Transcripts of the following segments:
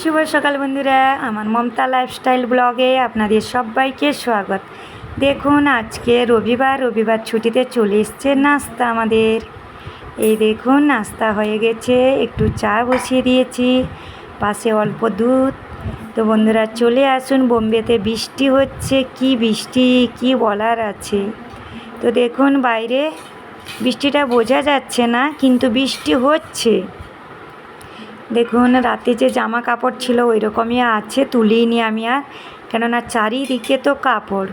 শুভ সকাল বন্ধুরা, আমার মমতা লাইফস্টাইল ব্লগে আপনাদের সবাইকে স্বাগত। দেখুন, আজকে রবিবার রবিবার ছুটিতে চলে এসছে নাস্তা আমাদের। এই দেখুন, নাস্তা হয়ে গেছে, একটু চা বসিয়ে দিয়েছি, পাশে অল্প দুধ। তো বন্ধুরা, চলে আসুন, বোম্বেতে বৃষ্টি হচ্ছে, কি বৃষ্টি, কি বলার আছে? তো দেখুন, বাইরে বৃষ্টিটা বোঝা যাচ্ছে না, কিন্তু বৃষ্টি হচ্ছে। দেখুন, রাতে যে জামা কাপড় ছিল ওই রকমই আছে, তুলিনি আমি আর, কেননা চারিদিকে তো কাপড়।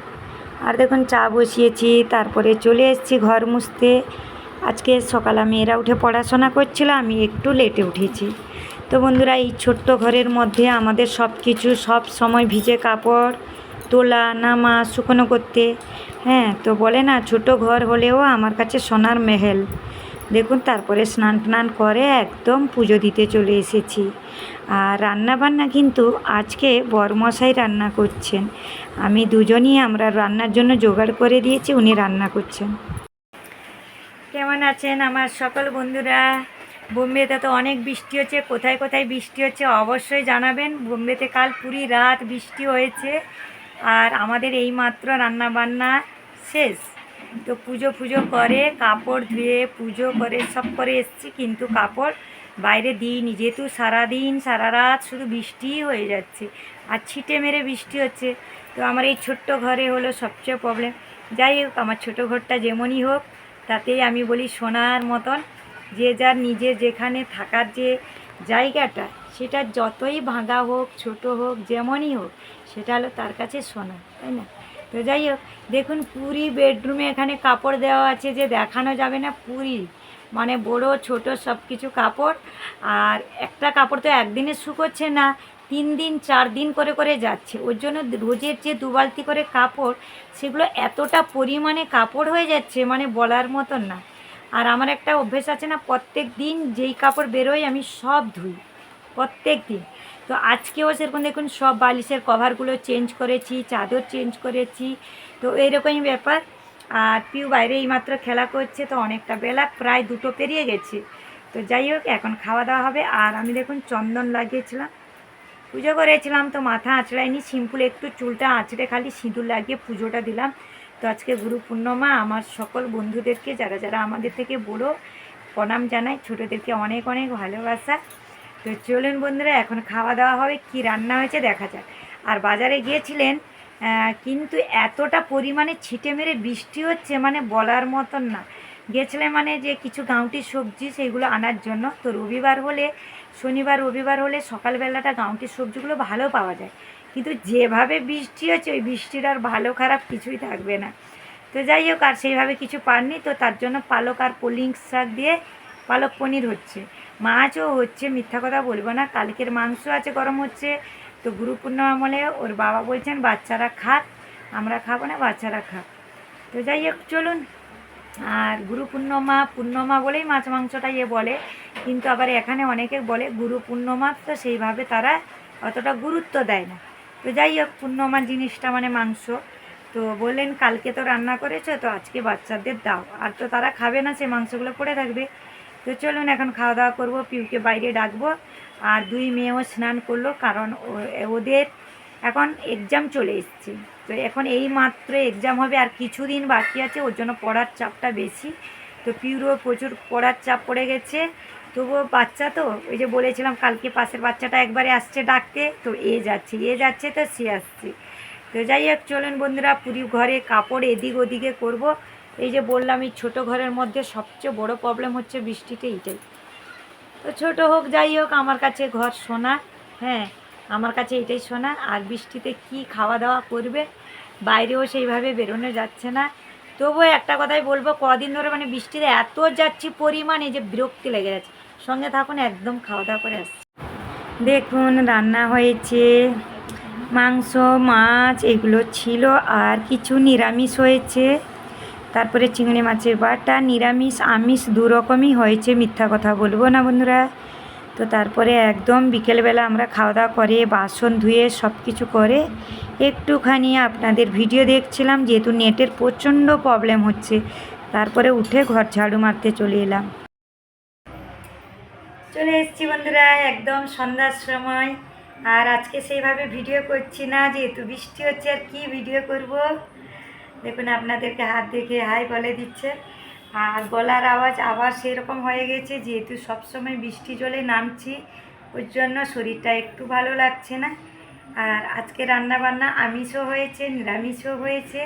আর দেখুন, চা বসিয়েছি, তারপরে চলে এসেছি ঘর মুছতে। আজকে সকালে মেয়েরা উঠে পড়াশোনা করছিল, আমি একটু লেটে উঠেছি। তো বন্ধুরা, এই ছোট্ট ঘরের মধ্যে আমাদের সব কিছু সব সময় ভিজে কাপড় তোলা নামা, শুকনো করতে। হ্যাঁ তো বলে না, ছোট ঘর হলেও আমার কাছে সোনার মেহেল। দেখুন, তারপরে স্নান টান করে একদম পুজো দিতে চলে এসেছি। আর রান্না বান্না কিন্তু আজকে বরমশাই রান্না করছেন। আমি দুজনই আমরা রান্নার জন্য জোগাড় করে দিয়েছি, উনি রান্না করছেন। কেমন আছেন আমার সকল বন্ধুরা? বোম্বেতে তো অনেক বৃষ্টি হচ্ছে, কোথায় কোথায় বৃষ্টি হচ্ছে অবশ্যই জানাবেন। বোম্বেতে কাল পুরি রাত বৃষ্টি হয়েছে। আর আমাদের এই মাত্র রান্না বান্না শেষ। তো পুজো পুজো করে, কাপড় ধুয়ে পুজো করে, সব করে এসছি, কিন্তু কাপড় বাইরে দিইনি। যেহেতু সারাদিন সারা রাত শুধু বৃষ্টিই হয়ে যাচ্ছে, আর ছিটে মেরে বৃষ্টি হচ্ছে। তো আমার এই ছোট্ট ঘরে হলো সবচেয়ে প্রবলেম যাই হোক, আমার ছোটো ঘরটা যেমনই হোক, তাতেই আমি বলি সোনার মতন, যে যার নিজে যেখানে থাকার যে জায়গাটা সেটা যতই ভাঙা হোক, ছোট হোক, যেমনই হোক, সেটা হলো তার কাছে সোনা তাই না? তো যাই হোক, দেখুন পুরি বেডরুমে এখানে কাপড় দেওয়া আছে যে দেখানো যাবে না পুরি। মানে বড়, ছোট সব কিছু কাপড়। আর একটা কাপড় তো একদিনে শুকোচ্ছে না, তিন দিন, চার দিন করে করে যাচ্ছে। ওর জন্য রোজের যে দুবালতি করে কাপড়, সেগুলো এতটা পরিমাণে কাপড় হয়ে যাচ্ছে মানে বলার মতন না। আর আমার একটা অভ্যেস আছে না, প্রত্যেক দিন যেই কাপড় বেরোয় আমি সব ধুই। প্রত্যেক দিন। তো আজকেও সেরকম দেখুন, সব বালিশের কভারগুলো চেঞ্জ করেছি, চাদর চেঞ্জ করেছি। তো এইরকমই ব্যাপার। আর পিউ বাইরে এইমাত্র খেলা করছে, তো অনেকটা বেলা, প্রায় দুটো পেরিয়ে গেছে। তো যাই হোক, এখন খাওয়া দাওয়া হবে। আর আমি দেখুন, চন্দন লাগিয়েছিলাম। পুজো করেছিলাম, তো মাথা আঁচড়াইনি সিম্পল একটু চুলটা আঁচড়ে খালি সিঁদুর লাগিয়ে পুজোটা দিলাম। তো আজকে গুরু পূর্ণমা, আমার সকল বন্ধুদেরকে, যারা যারা আমাদের থেকে বড়, প্রণাম জানাই। ছোটোদেরকে অনেক অনেক ভালোবাসা। তো চলুন বন্ধুরা, এখন খাওয়া দাওয়া হবে, কি রান্না হয়েছে দেখা যাক। আর বাজারে গিয়েছিলেন কিন্তু এতটা পরিমাণে ছিটে মেরে বৃষ্টি হচ্ছে মানে বলার মতন না। গেছিলেন মানে যে কিছু গাঁউটি সবজি সেইগুলো আনার জন্য। তো রবিবার হলে, শনিবার, রবিবার হলে সকালবেলাটা গাঁউটির সবজিগুলো ভালো পাওয়া যায়। কিন্তু যেভাবে বৃষ্টি হচ্ছে, ওই বৃষ্টির আর ভালো খারাপ কিছুই থাকবে না। তো যাই হোক, আর সেইভাবে কিছু পাননি, তো তার জন্য পালক আর পলিং শাক দিয়ে পালক পনির হচ্ছে। মাছও হচ্ছে, মিথ্যা কথা বলব না। কালকের মাংস আছে, গরম হচ্ছে। তো গুরু পূর্ণিমা আমলে ওর বাবা বলছেন, বাচ্চারা খাক, আমরা খাব না, বাচ্চারা খাক। তো যাই হোক, চলুন। আর গুরু পূর্ণমা পূর্ণমা বলেই মাছ মাংসটা ইয়ে বলে। কিন্তু আবার এখানে অনেকে বলে গুরু পূর্ণমা তো সেইভাবে তারা অতটা গুরুত্ব দেয় না। তো যাই হোক পূর্ণমা জিনিসটা মানে মাংস। তো বললেন, কালকে তো রান্না করেছ, তো আজকে বাচ্চাদের দাও। আর তো তারা খাবে না, সে মাংসগুলো পড়ে থাকবে। তো চলুন এখন খাওয়া দাওয়া করব, পিউকে বাইরে ডাকবো, আর দুই মেয়েও স্নান করল, কারণ ওদের এখন এক্সাম চলে এসছে। তো এখন এই মাত্র এক্সাম হবে, আর কিছুদিন বাকি আছে, ওর জন্য পড়ার চাপটা বেশি। তো পিউরও প্রচুর পড়ার চাপ পড়ে গেছে। তবুও বাচ্চা তো, ওই যে বলেছিলাম, কালকে পাশের বাচ্চাটা একবারে আসছে ডাকতে, তো এ যাচ্ছে এ যাচ্ছে, তো সে আসছে। তো যাই হোক, চলুন বন্ধুরা পুরী ঘরে কাপড় এদিক ওদিকে করব। এই যে বললাম, এই ছোটো ঘরের মধ্যে সবচেয়ে বড় প্রবলেম হচ্ছে বৃষ্টিতে এইটাই তো ছোটো হোক, যাই হোক, আমার কাছে ঘর সোনা হ্যাঁ আমার কাছে এটাই সোনা। আর বৃষ্টিতে কি খাওয়া দাওয়া করবে? বাইরেও সেইভাবে বেরোনো যাচ্ছে না। তবুও একটা কথাই বলব, কদিন ধরে মানে বৃষ্টিতে এত যাচ্ছি, পরিমাণে যে বিরক্তি লেগে যাচ্ছে সঙ্গে থাকুন, একদম খাওয়া দাওয়া করে আসছি। দেখুন, রান্না হয়েছে, মাংস, মাছ, এগুলো ছিল, আর কিছু নিরামিষ হয়েছে। তারপরে চিংড়ি মাছের বাটা, নিরামিষ, আমিষ, দু রকমই হয়েছে, মিথ্যা কথা বলব না বন্ধুরা। তো তারপরে একদম বিকেলবেলা আমরা খাওয়া দাওয়া করে, বাসন ধুয়ে সব কিছু করে, একটুখানি আপনাদের ভিডিও দেখছিলাম, যেহেতু নেটের প্রচণ্ড প্রবলেম হচ্ছে। তারপরে উঠে ঘর ঝাড়ু মারতে চলে এলাম। চলে এসেছি বন্ধুরা, একদম সন্ধ্যার সময়। আর আজকে সেইভাবে ভিডিও করছি না, যেহেতু বৃষ্টি হচ্ছে, আর কি ভিডিও করব? দেখুন, আপনাদেরকে হাত দেখে হাই বলে দিচ্ছে। আর গলার আওয়াজ আবার সেরকম হয়ে গেছে, যেহেতু সবসময় বৃষ্টি জলে নামছি, ওর জন্য শরীরটা একটু ভালো লাগছে না। আর আজকে রান্না বান্না আমিষও হয়েছে, নিরামিষও হয়েছে।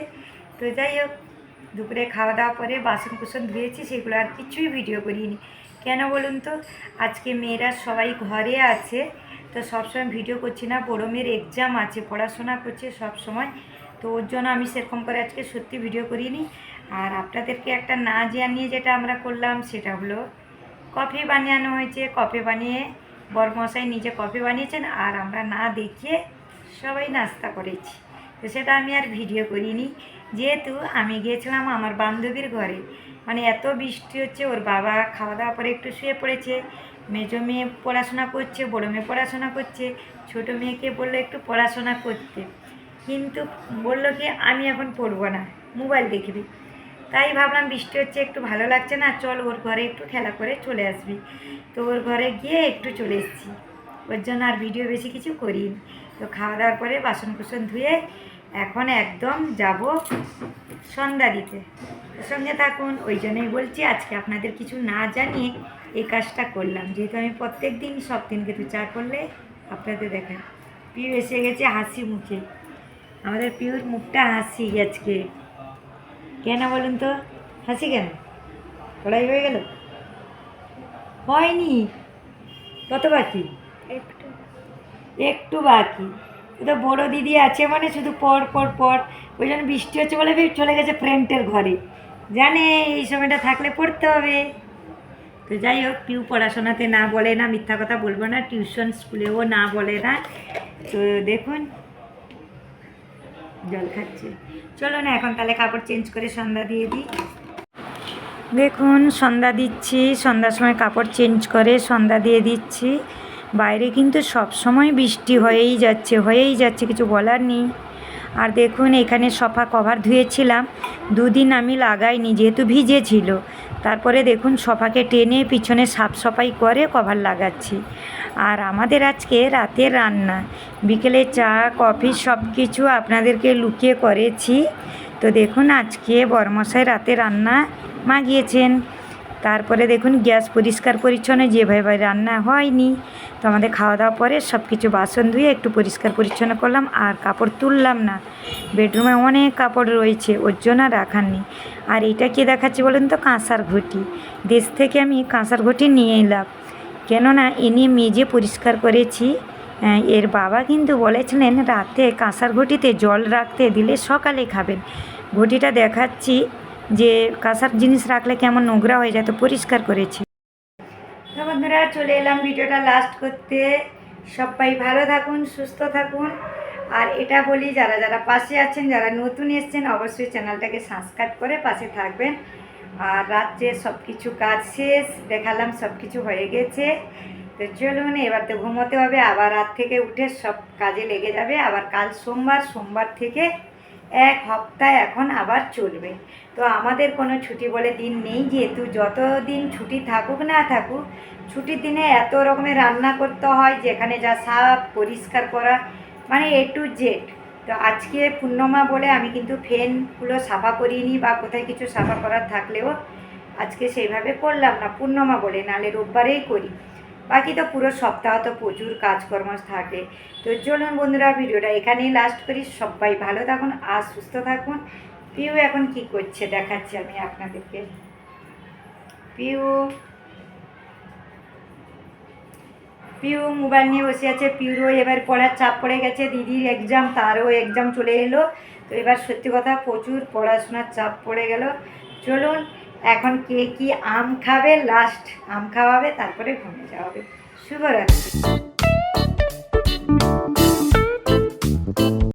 তো যাই হোক, দুপুরে খাওয়া দাওয়া পরে বাসন কুসন ধুয়েছি, সেগুলো আর কিছুই ভিডিও করিনি। কেন বলুন তো, আজকে মেয়েরা সবাই ঘরে আছে, তো সবসময় ভিডিও করছি না, বড়ো মেয়ের এক্সাম আছে, পড়াশোনা করছে সব সময় তো ওর জন্য আমি সেরকম করে আজকে সত্যি ভিডিও করিনি। আর আপনাদেরকে একটা না জানিয়ে যেটা আমরা করলাম সেটা হলো, কফি বানানো হয়েছে, কফি বানিয়ে, বরমশাই নিজে কফি বানিয়েছেন আর আমরা না দেখিয়ে সবাই নাস্তা করেছি। তো সেটা আমি আর ভিডিও করিনি। যেহেতু আমি গিয়েছিলাম আমার বান্ধবীর ঘরে মানে এত বৃষ্টি হচ্ছে, ওর বাবা খাওয়া দাওয়া করে একটু শুয়ে পড়েছে, মেজো মেয়ে পড়াশোনা করছে, বড়ো মেয়ে পড়াশোনা করছে, ছোটো মেয়েকে বলল একটু পড়াশোনা করতে। কিন্তু বলল কি, আমি এখন পড়ব না, মোবাইল দেখবি। তাই ভাবলাম বৃষ্টি হচ্ছে, একটু ভালো লাগছে না, চল ওর ঘরে একটু খেলা করে চলে আসবি। তো ওর ঘরে গিয়ে একটু চলে এসেছি। ওর জন্য আর ভিডিও বেশি কিছু করিনি। তো খাওয়া দাওয়ার পরে বাসন কুসন ধুয়ে এখন একদম যাব সন্ধ্যা দিতে। সঙ্গে থাকুন, ওই জন্যই বলছি আজকে আপনাদের কিছু না জানিয়ে এই কাজটা করলাম। যেহেতু আমি প্রত্যেক দিন সব দিন কিন্তু চা করলে আপনাদের দেখাই পিউ এসে গেছে হাসি মুখে। আমাদের পিওর মুখটা হাসি আজকে। কেন বলুন তো? হাসি কেন? পড়াই হয়ে গেল? হয়নি। কত বাকি? একটু। একটু বাকি। তো বড় দিদি আছে মানে শুধু পর পর পর। ওই জন্য বৃষ্টি হচ্ছে বলে চলে গেছে ফ্রেন্টের ঘরে। জানে এই সময়টা থাকলে পড়তে হবে। তো যাই হোক পিউ পড়াশোনাতে না বলে না মিথ্যা কথা বলব না টিউশন স্কুলেও না বলে না। তো দেখুন জল খাচ্ছে। চলো না, এখন তাহলে কাপড় চেঞ্জ করে সন্ধ্যা দিয়ে দিই। দেখুন, সন্ধ্যা দিচ্ছি, সন্ধ্যার সময় কাপড় চেঞ্জ করে সন্ধ্যা দিয়ে দিচ্ছি। বাইরে কিন্তু সব সময় বৃষ্টি হয়েই যাচ্ছে হয়েই যাচ্ছে, কিছু বলার নেই। আর দেখুন, এখানে সফা কভার ধুয়েছিলাম। দুদিন আমি লাগাইনি, যেহেতু ভিজেছিল। তারপরে দেখুন, সোফাকে টেনে পিছনে সাফ সাফাই করে কভার লাগাচ্ছি। আর আমাদের আজকে রাতের রান্না। বিকেলে চা, কফি সব কিছু আপনাদেরকে লুকিয়ে করেছি। তো দেখুন, আজকে বরমশাই রাতে রান্না মাগিয়েছেন। তারপরে দেখুন গ্যাস পরিষ্কার পরিচ্ছন্ন, যেভাবে রান্না হয়নি। তো আমাদের খাওয়া দাওয়া পরে সব কিছু বাসন ধুয়ে একটু পরিষ্কার পরিচ্ছন্ন করলাম, আর কাপড় তুললাম না। বেডরুমে অনেক কাপড় রয়েছে, ওর জন্য আর রাখার নেই। আর এটা কে দেখাচ্ছি বলুন তো? কাঁসার ঘটি। দেশ থেকে আমি কাঁসার ঘটি নিয়ে এলাম। কেননা এনে মেজে পরিষ্কার করেছি। এর বাবা কিন্তু বলেছিলেন, রাতে কাঁসার ঘটিতে জল রাখতে দিলে সকালে খাবেন। ঘটিটা দেখাচ্ছি। যে কাঁসার জিনিস রাখলে কেমন নোংরা হয়ে যায় তো পরিষ্কার করেছি। বন্ধুরা, চলে এলাম ভিডিওটা লাস্ট করতে। সবাই ভালো থাকুন, সুস্থ থাকুন। আর এটা বলি, যারা যারা পাশে আছেন, যারা নতুন এসছেন, অবশ্যই চ্যানেলটাকে সাবস্ক্রাইব করে পাশে থাকবেন। আর রাত্রে সব কিছু কাজ শেষ, দেখালাম সব কিছু হয়ে গেছে। তো চলুন, এবার তো ঘুমোতে হবে, আবার রাত থেকে উঠে সব কাজে লেগে যাবে। আবার কাল সোমবার সোমবার থেকে এক সপ্তাহ এখন আবার চলবে। তো আমাদের কোনো ছুটি বলে দিন নেই, যেহেতু যত দিন ছুটি থাকুক না থাকুক, ছুটির দিনে এত রকমের রান্না করতে হয়, যেখানে যা সাফ পরিষ্কার করা মানে এ টু জেড তো আজকে পূর্ণমা বলে আমি কিন্তু ফ্যানগুলো সাফা করিনি বা কোথায় কিছু সাফা করার থাকলেও আজকে সেইভাবে করলাম না, পূর্ণমা বলে নালে রোববারেই করি। বাকি তো পুরো সপ্তাহ তো প্রচুর কাজকর্ম থাকে। তো চলুন বন্ধুরা, ভিডিওটা এখানেই লাস্ট করি। সবাই ভালো থাকুন আর সুস্থ থাকুন। পিউ এখন কি করছে দেখাচ্ছি আমি আপনাদেরকে। পিউ। পিউ মোবাইল নিয়ে বসে আছে। পিউরও এবার পড়ার চাপ পড়ে গেছে। দিদির এক্সাম তারও এক্সাম চলে এলো। তো এবার সত্যি কথা প্রচুর পড়াশোনার চাপ পড়ে গেল। চলুন এখন কে কি আম খাবে? লাস্ট আম খাওয়াবে তারপরে ঘুমিয়ে যাওয়া হবে। শুভরাত্রি।